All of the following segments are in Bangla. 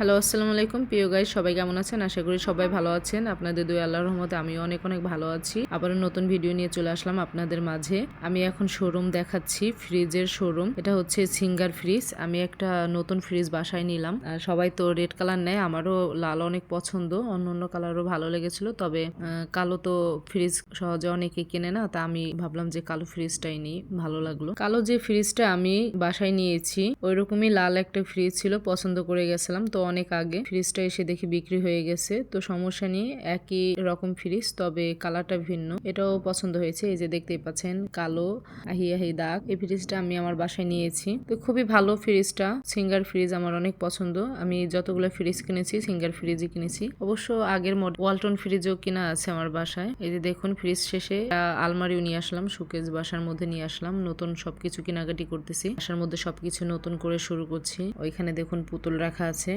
হ্যালো, আসসালামু আলাইকুম। প্রিয় গাইজ সবাই কেমন আছেন? আশা করি সবাই ভালো আছেন। আপনাদের দুই আল্লাহর রহমতে আমি অনেক অনেক ভালো আছি। আবার নতুন ভিডিও নিয়ে চলে আসলাম আপনাদের মাঝে। আমি এখন শোরুম দেখাচ্ছি ফ্রিজের শোরুম এটা হচ্ছে সিঙ্গার ফ্রিজ আমি একটা নতুন ফ্রিজ বাসায় নিলাম। সবাই তো রেড কালার নেয়, আমারও লাল অনেক পছন্দ। অন্য অন্য কালারও ভালো লেগেছিল, তবে কালো তো ফ্রিজ সহজে অনেকে কেনে না, তা আমি ভাবলাম যে কালো ফ্রিজটাই নিই, ভালো লাগল। কালো যে ফ্রিজটা আমি বাসায় নিয়েছি ওই রকমই লাল একটা ফ্রিজ ছিল, পছন্দ করে গেছিলাম। তো অনেক আগে। ফ্রিজটা এসে দেখি বিক্রি হয়ে গেছে। তো সমস্যা নেই, একই রকম ফ্রিজ, তবে কালারটা ভিন্ন। এটাও পছন্দ হয়েছে, এই যে দেখতেই পাচ্ছেন, কালো, আহি আহি দাগ। এই ফ্রিজটা আমি আমার বাসায় নিয়েছি। তো খুবই ভালো ফ্রিজটা, সিঙ্গার ফ্রিজ আমার অনেক পছন্দ। আমি যতগুলো ফ্রিজ কিনেছি, সিঙ্গার ফ্রিজই কিনেছি। অবশ্য আগের মড ওয়ালটন ফ্রিজও কিনা আছে আমার বাসায়। এই যে দেখুন, ফ্রিজ শেষে আলমারিও নিয়ে আসলাম সুকেজ বাসার মধ্যে নিয়ে আসলাম। নতুন সবকিছু কেনাকাটি করতেছি। বাসার মধ্যে সবকিছু নতুন করে শুরু করছি। ওইখানে দেখুন পুতুল রাখা আছে।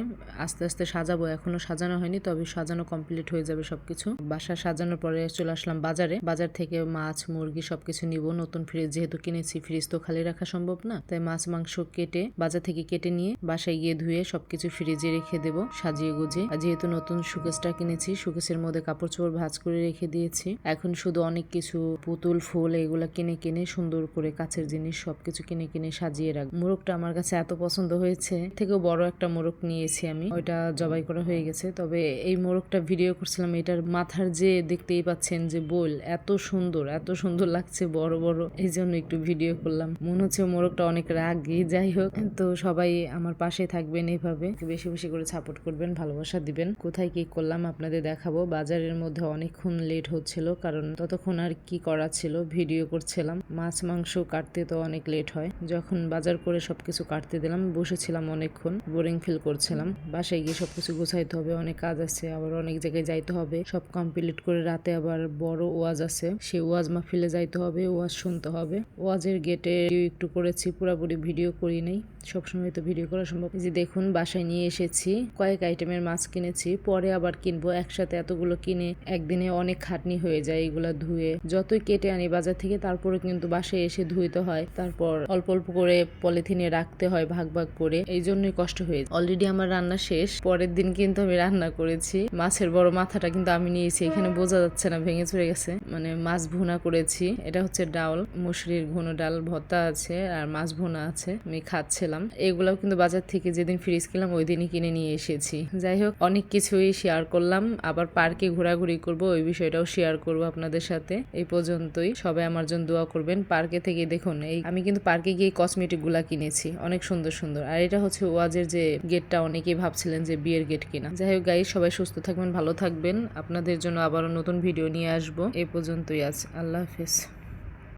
আস্তে আস্তে সাজাবো, এখনও সাজানো হয়নি, তবে সাজানো কমপ্লিট হয়ে যাবে সবকিছু। বাসা সাজানোর পরে চলে আসলাম বাজারে। বাজার থেকে মাছ, মুরগি সবকিছু নিব। নতুন ফ্রিজ যেহেতু কিনেছি ফ্রিজ তো খালি রাখা সম্ভব না, তাই মাছ, মাংস কেটে বাজার থেকে কেটে নিয়ে বাসায় গিয়ে ধুয়ে সবকিছু ফ্রিজে রেখে দেব, সাজিয়ে গুজে যেহেতু নতুন সুকেসটা কিনেছি সুকেসের মধ্যে কাপড় চোপড় ভাজ করে রেখে দিয়েছি। এখন শুধু অনেক কিছু পুতুল, ফুল এগুলা কিনে কিনে সুন্দর করে কাছের জিনিস সবকিছু কিনে কিনে সাজিয়ে রাখ মোরগটা আমার কাছে এত পছন্দ হয়েছে থেকেও বড় একটা মোরগ নিয়েছি। আমি। ওইটা জবাই করা হয়ে গেছে। তবে এই মোরগটা ভিডিও করছিলাম, এটার মাথার যে দেখতেই পাচ্ছেন যে বোল, এত সুন্দর এত সুন্দর লাগছে বড় বড়। এই জন্য একটু ভিডিও করলাম। মনে হচ্ছে মোরগটা অনেক রাগি, যাই হোক। তো সবাই আমার পাশে থাকবেন এইভাবে বেশি বেশি করে সাপোর্ট করবেন, ভালোবাসা দিবেন। কোথায় কি করলাম আপনাদের দেখাবো। বাজারের মধ্যে অনেকক্ষণ লেট হচ্ছিল, কারণ ততক্ষণ আর কি করা ছিল ভিডিও করছিলাম। মাছ, মাংস কাটতে তো অনেক লেট হয়। যখন বাজার করে সবকিছু কাটতে দিলাম, বসেছিলাম অনেকক্ষণ বোরিং ফিল করছিলাম। বাসায় গিয়ে সবকিছু গুছাইতে হবে, অনেক কাজ আছে, আবার অনেক জায়গায় যাইতে হবে। সব কমপ্লিট করে রাতে আবার বড় ওয়াজ আছে সে ওয়াজ মাহফিলে যাইতে হবে, ওয়াজ শুনতে হবে। ওয়াজের গেটে একটু করেছি, পুরোপুরি ভিডিও করি নাই। সবসময় তো ভিডিও করা সম্ভব। যে দেখুন, বাসায় নিয়ে এসেছি, কয়েক আইটেমের মাছ কিনেছি, পরে আবার কিনবো। একসাথে এতগুলো কিনে একদিনে অনেক খাটনি হয়ে যায় এগুলা ধুয়ে। যতই কেটে আনি বাজার থেকে তারপরে কিন্তু বাসায় এসে ধুইতে হয়। তারপর অল্প অল্প করে পলিথিনে রাখতে হয়, ভাগ ভাগ করে। এই জন্যই কষ্ট হয়ে অলরেডি আমার শেষ, পরের দিন কিন্তু আমি রান্না করেছি। মাছের বড় মাথাটা কিন্তু আমি নিয়েছি, এখানে বোঝা যাচ্ছে না, ভেঙে চড়ে গেছে। মানে মাছ ভুনা করেছি, এটা হচ্ছে ডাল, মুসুরির ঘন ডাল ভর্তা আছে আর মাছ ভুনা আছে, আমি খাচ্ছিলাম। এগুলাও কিন্তু বাজার থেকে যেদিন ফ্রিজ কিনলাম, ওই দিনই কিনে নিয়ে এসেছি। যাই হোক, অনেক কিছুই শেয়ার করলাম, আবার পার্কে ঘোরাঘুরি করব, ওই বিষয়টাও শেয়ার করব আপনাদের সাথে। এই পর্যন্তই, সবাই আমার জন্য দোয়া করবেন। পার্কে থেকে দেখুন, এই আমি কিন্তু পার্কে গিয়ে কসমেটিকগুলা কিনেছি, অনেক সুন্দর সুন্দর। আর এটা হচ্ছে ওয়াজের যে গেটটা অনেকেই ভাবছিলেন যে বিয়ের গেট কিনা। যাই হোক গাই সবাই সুস্থ থাকবেন, ভালো থাকবেন। আপনাদের জন্য আবারও নতুন ভিডিও নিয়ে আসব। এ পর্যন্তই আজ আল্লাহ হাফেজ।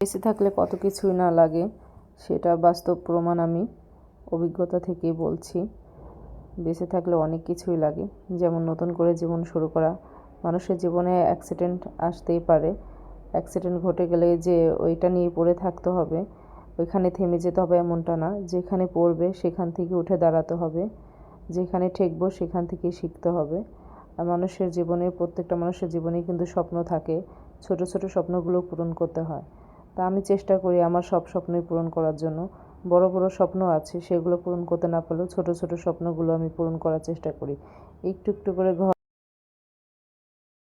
বেঁচে থাকলে কত কিছুই না লাগে, সেটা বাস্তব প্রমাণ আমি অভিজ্ঞতা থেকেই বলছি। বেঁচে থাকলে অনেক কিছুই লাগে। যেমন নতুন করে জীবন শুরু করা। মানুষের জীবনে অ্যাক্সিডেন্ট আসতেই পারে। অ্যাক্সিডেন্ট ঘটে গেলে যে ওইটা নিয়ে পড়ে থাকতে হবে, ওইখানে থেমে যেতে হবে এমনটা না। যেখানে পড়বে সেখান থেকে উঠে দাঁড়াতে হবে। যেখানে ঠেকব, সেখান থেকেই শিখতে হবে। মানুষের জীবনে প্রত্যেকটা মানুষের জীবনেই কিন্তু স্বপ্ন থাকে, ছোট ছোট স্বপ্নগুলো পূরণ করতে হয়। তা আমি চেষ্টা করি আমার সব স্বপ্নই পূরণ করার জন্য। বড় বড় স্বপ্ন আছে, সেগুলো পূরণ করতে না পারলেও ছোট ছোট স্বপ্নগুলো আমি পূরণ করার চেষ্টা করি। একটু একটু করে ঘর